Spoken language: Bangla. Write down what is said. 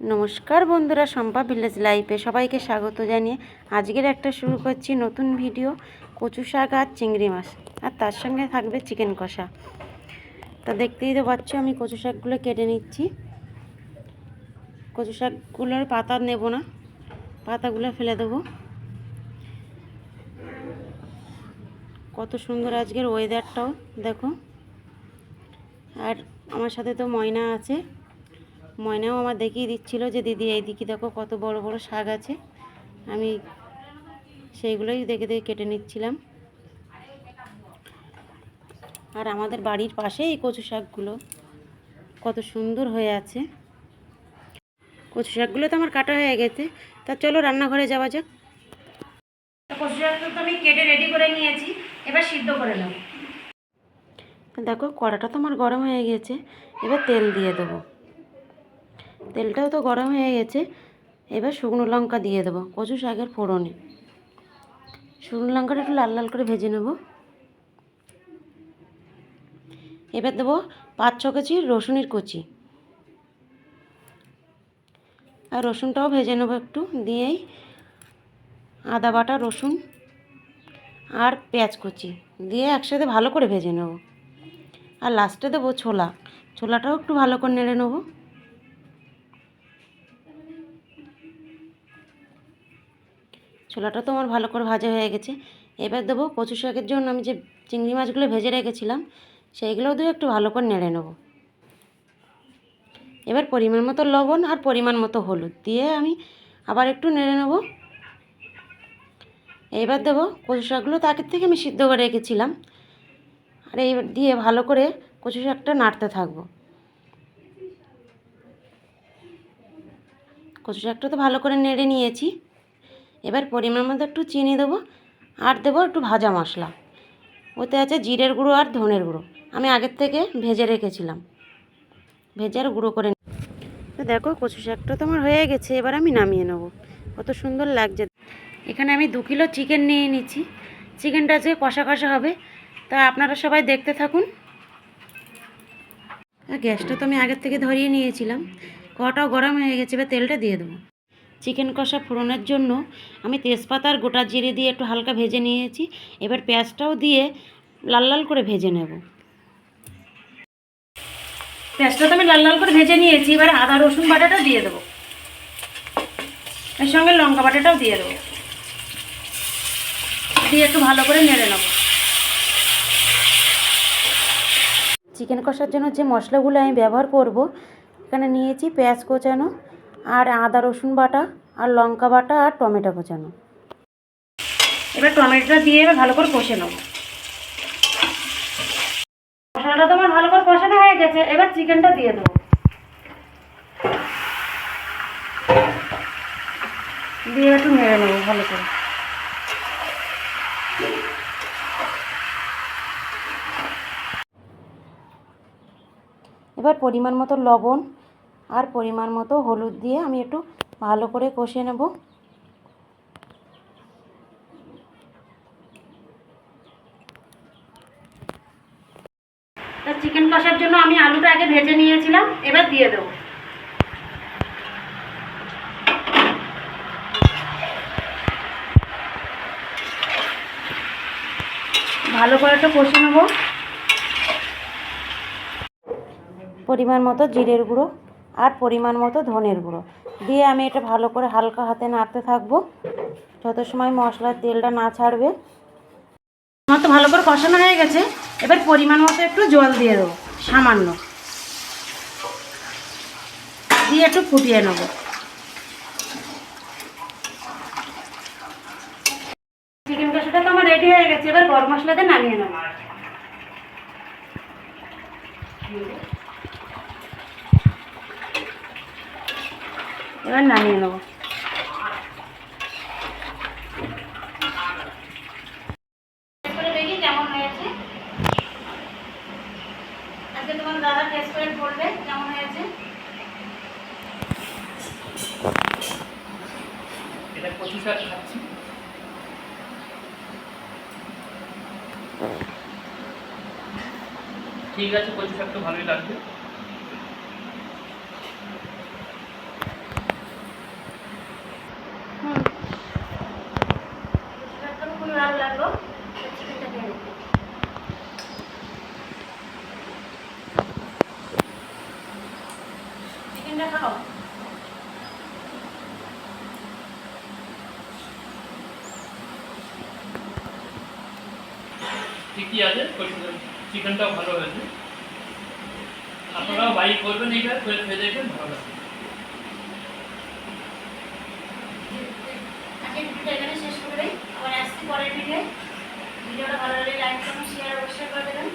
নমস্কার বন্ধুরা, শম্পা ভিলেজ লাইফে সবাইকে স্বাগত জানিয়ে আজকের একটা শুরু করছি নতুন ভিডিও কচু শাক আর চিংড়ি মাছ, আর তার সঙ্গে থাকবে চিকেন কষা। তা দেখতেই তো পাচ্ছ, আমি কচু শাকগুলো কেটে নিচ্ছি। কচু শাকগুলোর পাতা নেব না, পাতাগুলো ফেলে দেবো। কত সুন্দর আজকের ওয়েদারটাও দেখো। আর আমার সাথে তো ময়না আছে। ময়নাও আমার দেখিয়ে দিচ্ছিল যে দিদি এইদিকে দেখো কত বড় বড় শাক আছে। আমি সেইগুলোই দেখে দেখে কেটে নিচ্ছিলাম। আর আমাদের বাড়ির পাশে এই কচু শাকগুলো। কত সুন্দর হয়ে আছে। কচু শাকগুলো তো আমার কাটা হয়ে গেছে। তা চলো রান্নাঘরে যাওয়া যাক। কচু শাকগুলো তো আমি কেটে রেডি করে নিয়েছি। এবার সিদ্ধ করে নেব। দেখো কড়াটা তো আমার গরম হয়ে গেছে। এবার তেল দিয়ে দেবো। তেলটাও তো গরম হয়ে গেছে। এবার শুকনো লঙ্কা দিয়ে দেবো, কচু শাকের ফোড়নে। শুকনো লঙ্কাটা একটু লাল লাল করে ভেজে নেব। এবার দেবো পাঁচ ছ কেজি রসুনের কুচি। আর রসুনটাও ভেজে নেব একটু, দিয়েই আদা বাটা, রসুন আর পেঁয়াজ কুচি দিয়ে একসাথে ভালো করে ভেজে নেব। আর লাস্টে দেবো ছোলা। ছোলাটাও একটু ভালো করে নেড়ে নেব। ছোলাটা তো আমার ভালো করে ভাজা হয়ে গেছে। এবার দেবো কচু শাকের জন্য আমি যে চিংড়ি মাছগুলো ভেজে রেখেছিলাম, সেইগুলোও দিয়ে একটু ভালো করে নেড়ে নেব। এবার পরিমাণ মতো লবণ আর পরিমাণ মতো হলুদ দিয়ে আমি আবার একটু নেড়ে নেব। এবার দেবো কচু শাকগুলো তো আগের থেকে আমি সিদ্ধ করে রেখেছিলাম, আর এইবার দিয়ে ভালো করে কচু শাকটা নাড়তে থাকব। কচু শাকটা তো ভালো করে নেড়ে নিয়েছি। এবার পরিমাণ মতো একটু চিনি দেবো আর দেবো একটু ভাজা মশলা। ওতে আছে জিরের গুঁড়ো আর ধনের গুঁড়ো। আমি আগের থেকে ভেজে রেখেছিলাম। ভেজে আর গুঁড়ো করে তো দেখো কচু শাকটা তো আমার হয়ে গেছে, এবার আমি নামিয়ে নেব। কত সুন্দর লাগছে। এখানে আমি দু কিলো চিকেন নিয়ে নিচ্ছি। চিকেনটা যে কষা কষা হবে। তা আপনারা সবাই দেখতে থাকুন। গ্যাসটা তো আমি আগের থেকে ধরিয়ে নিয়েছিলাম। কটাও গরম হয়ে গেছে, এবার তেলটা দিয়ে দেবো। চিকেন কষা ফোড়নের জন্য আমি তেজপাতা আর গোটা জিরে দিয়ে একটু হালকা ভেজে নিয়েছি। এবার পেঁয়াজটাও দিয়ে লাল লাল করে ভেজে নেব। পেঁয়াজটা তো আমি লাল লাল করে ভেজে নিয়েছি, এবার আদা, রসুন বাটাটা দিয়ে দেবো। এর সঙ্গে লঙ্কা বাটাটাও দিয়ে দেবো। দিয়ে একটু ভালো করে নেড়ে নেব। চিকেন কষার জন্য যে মশলাগুলো আমি ব্যবহার করব, এখানে নিয়েছি পেঁয়াজ কোচানো আর আদা রসুন বাটা আর লঙ্কা বাটা আর টমেটো কোচানো। এবার টমেটোটা দিয়ে এবার ভালো করে কষে নেব। মশলাটা তো আমার ভালো করে কষানো হয়ে গেছে এবার চিকেনটা দিয়ে দেবো। দিয়ে একটু নেড়ে নেব ভালো করে। এবার পরিমাণ মতো লবণ আর পরিমাণ মতো হলুদ দিয়ে আমি একটু ভালো করে কষে নেব। চিকেন কষার জন্য আমি আলুটা আগে ভেজে নিয়েছিলাম এবার দিয়ে দেবো। ভালো করে একটু কষে নেব। পরিমাণ মতো জিরের গুঁড়ো। আর পরিমাণ মতো ধনের গুঁড়ো। দিয়ে আমি এটা ভালো করে হালকা হাতে নাড়তে থাকব। যত সময় মশলার তেলটা না ছাড়বে। আমার তো ভালো করে কষানো হয়ে গেছে। এবার পরিমাণ মতো একটু জল দিয়ে দেবো, সামান্য। দিয়ে একটু ফুটিয়ে নেব। চিকেন কষাটা তো আমার রেডি হয়ে গেছে। এবার গরম মশলাতে নামিয়ে নেব। এবার নামিয়ে নেব। দেখি কেমন হয়েছে। আজকে তোমার দাদা টেস্ট করে বলবে কেমন হয়েছে। এটা কচু শাক খাচ্ছি। ঠিক আছে কচু শাক তো ভালোই লাগবে। চিকেনটা খাও? ঠিকই আছে চিকেনটাও ভালো হয়েছে। আপনারাও বাড়ি করবেন এইটা করে খেয়ে দেখবেন ভালো লাগবে। এখানে শেষ করে আবার আসছি পরের ভিডিও ভিডিওটা ভালো লাগলে লাইক করুন শেয়ার অবশ্যই করে দেবেন।